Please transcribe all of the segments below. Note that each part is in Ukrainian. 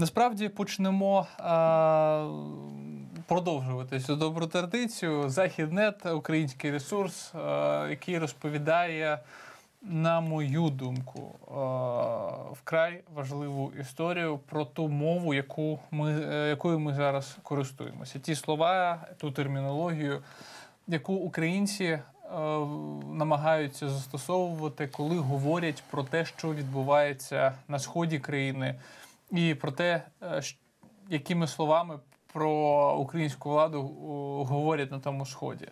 Насправді почнемо продовжувати цю добру традицію. Західнет, український ресурс, який розповідає. На мою думку, вкрай важливу історію про ту мову, яку ми, е, якою ми зараз користуємося. Ті слова, ту термінологію, яку українці е, намагаються застосовувати, коли говорять про те, що відбувається на сході країни, і про те, е, якими словами про українську владу говорять на тому сході.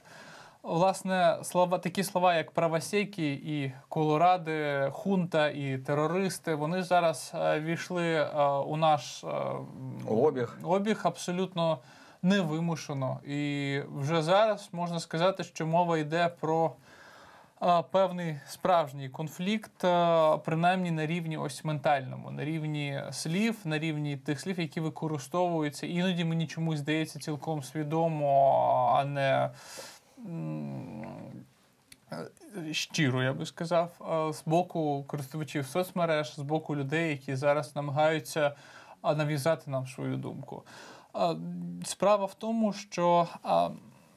Власне, слова такі слова, як правосеки і колоради, хунта і терористи, вони зараз е, війшли е, у наш обіг обіг абсолютно невимушено. І вже зараз можна сказати, що мова йде про певний справжній конфлікт, принаймні на рівні ось ментальному, на рівні слів, на рівні тих слів, які використовуються. Іноді мені чомусь здається цілком свідомо, а не щиро, я би сказав, з боку користувачів соцмереж, з боку людей, які зараз намагаються нав'язати нам свою думку. Справа в тому, що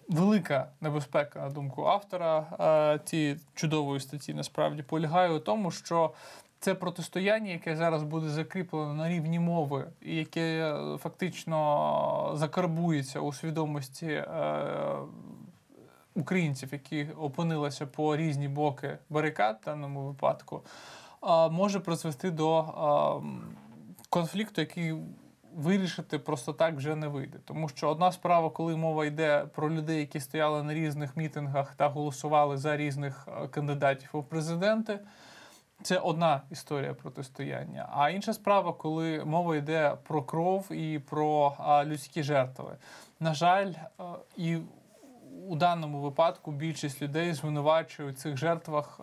велика небезпека, на думку автора цієї чудової статті, насправді полягає у тому, що це протистояння, яке зараз буде закріплено на рівні мови, і яке фактично закарбується у свідомості е, українців, які опинилися по різні боки барикад в даному випадку, може призвести до конфлікту, який вирішити просто так вже не вийде. Тому що одна справа, коли мова йде про людей, які стояли на різних мітингах та голосували за різних кандидатів у президенти. Це одна історія протистояння. А інша справа, коли мова йде про кров і про людські жертви. На жаль, і у даному випадку більшість людей звинувачують цих жертвах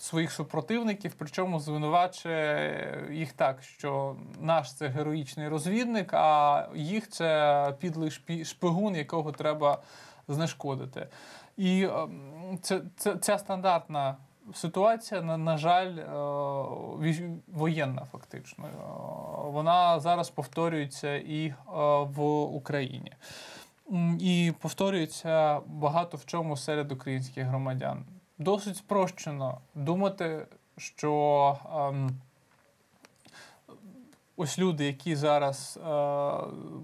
своїх супротивників, причому звинувачує їх так, що наш це героїчний розвідник, а їх це підлий шпигун, якого треба знешкодити. І це, це, ця стандартна. Ситуація, на, на жаль, воєнна, фактично. Вона зараз повторюється і в Україні. І повторюється багато в чому серед українських громадян. Досить спрощено думати, що ем, ось люди, які зараз е,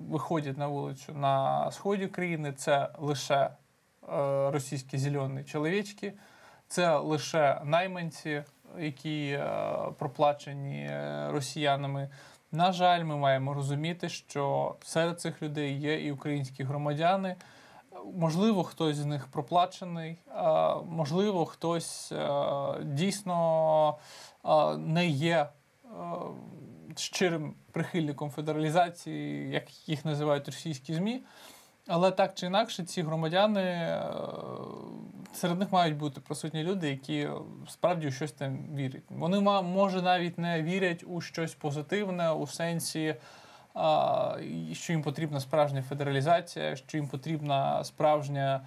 виходять на вулицю на сході країни, це лише е, російські зелені чоловічки, це лише найманці, які е, проплачені е, росіянами. На жаль, ми маємо розуміти, що серед цих людей є і українські громадяни. Можливо, хтось з них проплачений, можливо, хтось е, дійсно е, не є е, щирим прихильником федералізації, як їх називають російські ЗМІ. Але так чи інакше, ці громадяни серед них мають бути присутні люди, які справді у щось там вірять. Вони може навіть не вірять у щось позитивне у сенсі що їм потрібна справжня федералізація, що їм потрібна справжня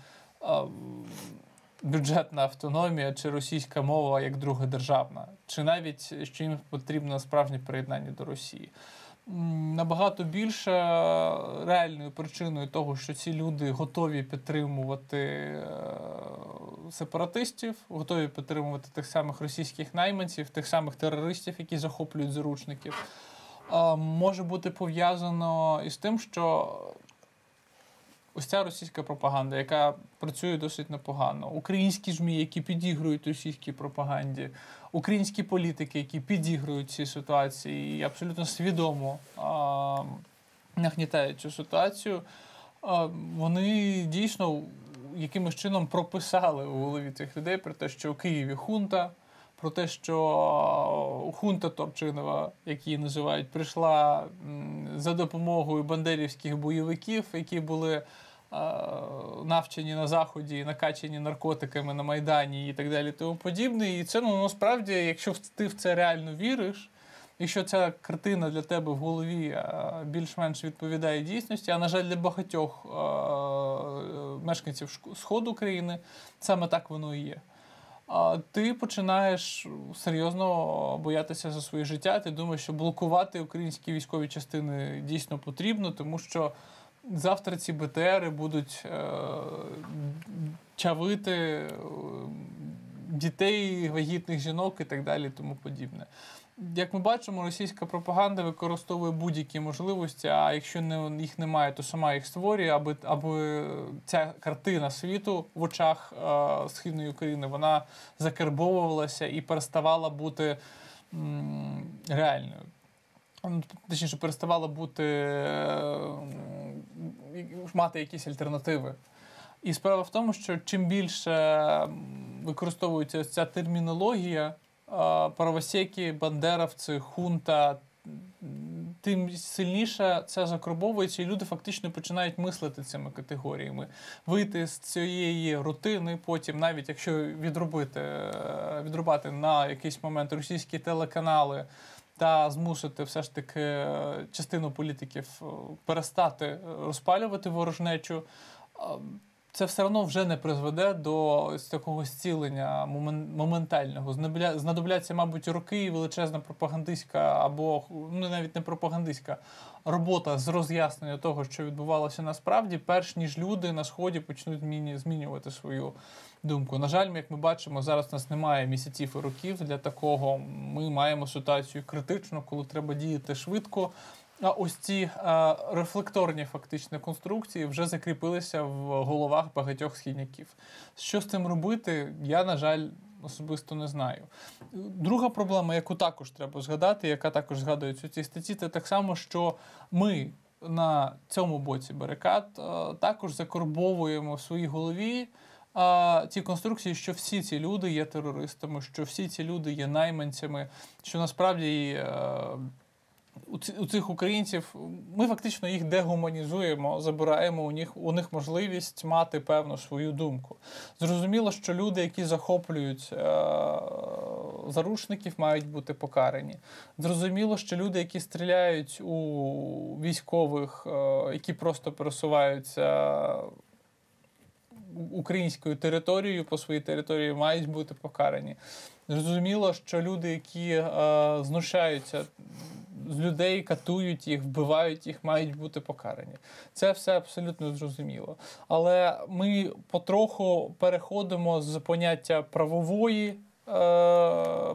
бюджетна автономія чи російська мова як друга державна, чи навіть що їм потрібно справжнє приєднання до Росії. Набагато більше реальною причиною того, що ці люди готові підтримувати е, сепаратистів, готові підтримувати тих самих російських найманців, тих самих терористів, які захоплюють заручників може бути пов'язано із тим, що ось ця російська пропаганда, яка працює досить непогано, українські ЖМІ, які підігрують російській пропаганді, українські політики, які підігрують ці ситуації, і абсолютно свідомо нагнітають цю ситуацію, вони дійсно якимось чином прописали у голові цих людей про те, що у Києві хунта про те, що хунта Торчинова, як її називають, прийшла за допомогою бандерівських бойовиків, які були навчені на заході, накачані наркотиками на Майдані і так далі. Тому подібне. І це ну насправді, якщо ти в це реально віриш. Якщо ця картина для тебе в голові більш-менш відповідає дійсності, а на жаль, для багатьох мешканців сходу країни саме так воно і є. Ти починаєш серйозно боятися за своє життя. Ти думаєш, що блокувати українські військові частини дійсно потрібно, тому що завтра ці БТРи будуть е, чавити е, дітей, вагітних жінок і так далі, тому подібне. Як ми бачимо, російська пропаганда використовує будь-які можливості, а якщо не, їх немає, то сама їх створює, аби аби ця картина світу в очах е, східної України вона закарбовувалася і переставала бути м, реальною. Ну, точніше, переставала бути е, мати якісь альтернативи. І справа в тому, що чим більше використовується ця термінологія правосеки, бандеровці, хунта, тим сильніше це закорбовується, і люди фактично починають мислити цими категоріями. Вийти з цієї рутини, потім, навіть якщо відробити, е, відрубати на якийсь момент російські телеканали. Та змусити все ж таки е, частину політиків е, перестати розпалювати ворожнечу це все одно вже не призведе до такого зцілення моментального. Знадобляться, мабуть, роки і величезна пропагандистська або ну навіть не пропагандистська робота з роз'яснення того, що відбувалося насправді, перш ніж люди на сході почнуть змінювати свою думку. На жаль, як ми бачимо, зараз у нас немає місяців і років для такого. Ми маємо ситуацію критичну, коли треба діяти швидко. Ось ці а, рефлекторні фактично конструкції вже закріпилися в головах багатьох східняків. Що з цим робити, я, на жаль, особисто не знаю. Друга проблема, яку також треба згадати, яка також згадується у цій статті, це так само, що ми на цьому боці барикад а, також закорбовуємо в своїй голові. Ці конструкції, що всі ці люди є терористами, що всі ці люди є найманцями, що насправді у цих українців ми фактично їх дегуманізуємо, забираємо у них у них можливість мати певну свою думку. Зрозуміло, що люди, які захоплюють е, заручників, мають бути покарані. Зрозуміло, що люди, які стріляють у військових, е, які просто пересуваються. Українською територією по своїй території мають бути покарані. Зрозуміло, що люди, які е, знущаються людей катують їх, вбивають їх, мають бути покарані. Це все абсолютно зрозуміло. Але ми потроху переходимо з поняття правової. Е,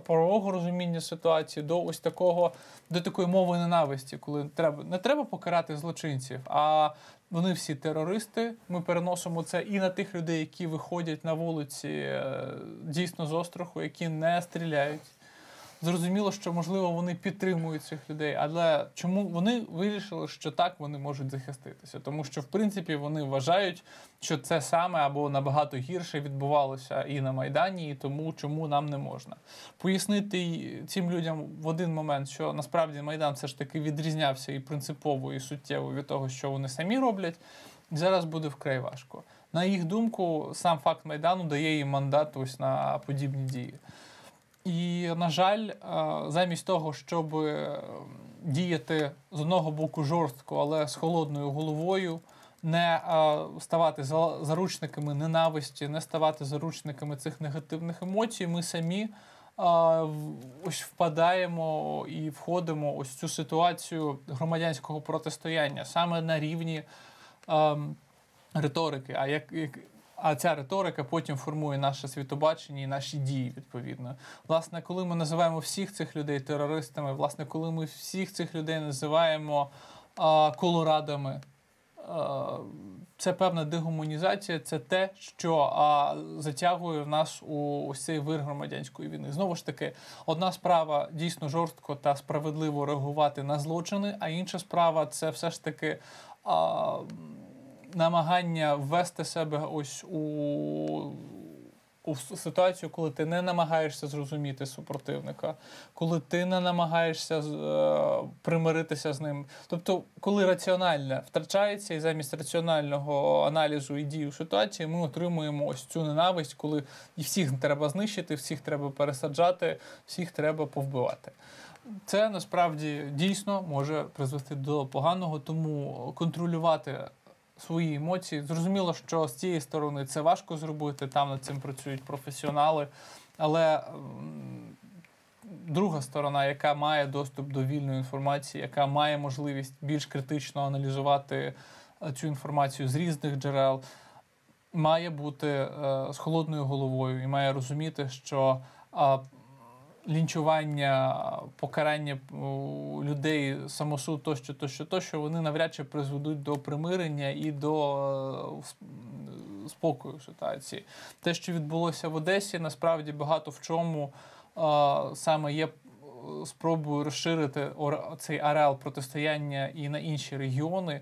правового розуміння ситуації до ось такого, до такої мови ненависті, коли треба не треба покарати злочинців, а вони всі терористи. Ми переносимо це і на тих людей, які виходять на вулиці е, дійсно з остраху, які не стріляють, зрозуміло, що можливо вони підтримують цих людей, але чому вони вирішили, що так вони можуть захиститися? Тому що в принципі вони вважають, що це саме або набагато гірше відбувалося і на майдані, і тому чому нам не можна пояснити цим людям в один момент, що насправді майдан все ж таки відрізнявся і принципово, і суттєво від того, що вони самі роблять. Зараз буде вкрай важко. На їх думку, сам факт майдану дає їм мандат ось на подібні дії. І, на жаль, е, замість того, щоб е, діяти з одного боку жорстко, але з холодною головою, не е, ставати заручниками ненависті, не ставати заручниками цих негативних емоцій, ми самі ось впадаємо і входимо ось цю ситуацію громадянського протистояння саме на рівні ем, риторики. А як а ця риторика потім формує наше світобачення і наші дії відповідно. Власне, коли ми називаємо всіх цих людей терористами, власне, коли ми всіх цих людей називаємо а, колорадами. Це певна дегуманізація, це те, що а, затягує нас у ось цей вир громадянської війни. Знову ж таки, одна справа дійсно жорстко та справедливо реагувати на злочини, а інша справа це все ж таки а, намагання ввести себе ось у у ситуацію, коли ти не намагаєшся зрозуміти супротивника, коли ти не намагаєшся е, примиритися з ним. Тобто, коли раціональне втрачається, і замість раціонального аналізу і дії у ситуації, ми отримуємо ось цю ненависть, коли і всіх треба знищити, всіх треба пересаджати, всіх треба повбивати. Це насправді дійсно може призвести до поганого, тому контролювати свої емоції. Зрозуміло, що з цієї сторони це важко зробити. Там над цим працюють професіонали. Але друга сторона, яка має доступ до вільної інформації, яка має можливість більш критично аналізувати е, цю інформацію з різних джерел, має бути е, з холодною головою і має розуміти, що лінчування, покарання людей, самосуд тощо, тощо, тощо, вони навряд чи призведуть до примирення і до е, сп- спокою ситуації. Те, що відбулося в Одесі, насправді багато в чому е, саме є е, спробою розширити цей ареал протистояння і на інші регіони.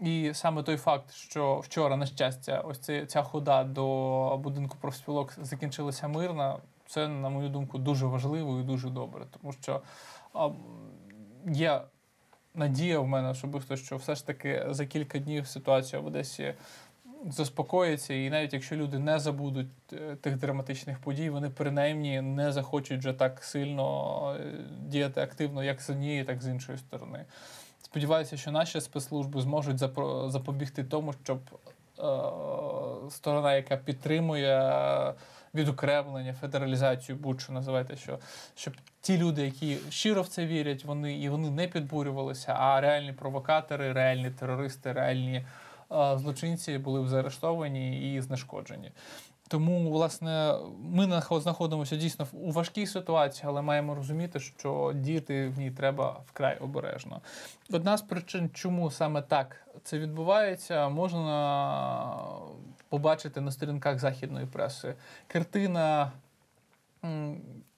І саме той факт, що вчора, на щастя, ось ця, хода до будинку профспілок закінчилася мирно, це, на мою думку, дуже важливо і дуже добре. Тому що а, є надія в мене особисто, що все ж таки за кілька днів ситуація в Одесі заспокоїться, і навіть якщо люди не забудуть е, тих драматичних подій, вони принаймні не захочуть вже так сильно е, діяти активно, як з однієї, так і з іншої сторони. Сподіваюся, що наші спецслужби зможуть запобігти тому, щоб е, сторона, яка підтримує відокремлення, федералізацію, будь-що називайте, що щоб ті люди, які щиро в це вірять, вони і вони не підбурювалися, а реальні провокатори, реальні терористи, реальні е, злочинці були б заарештовані і знешкоджені. Тому, власне, ми нах- знаходимося дійсно у важкій ситуації, але маємо розуміти, що діяти в ній треба вкрай обережно. Одна з причин, чому саме так це відбувається, можна побачити на сторінках західної преси. Картина,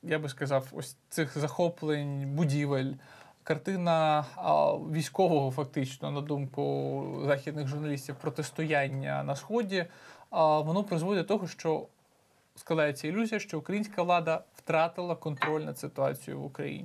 я би сказав, ось цих захоплень, будівель. Картина військового, фактично, на думку західних журналістів, протистояння на сході, воно призводить до того, що складається ілюзія, що українська влада втратила контроль над ситуацією в Україні.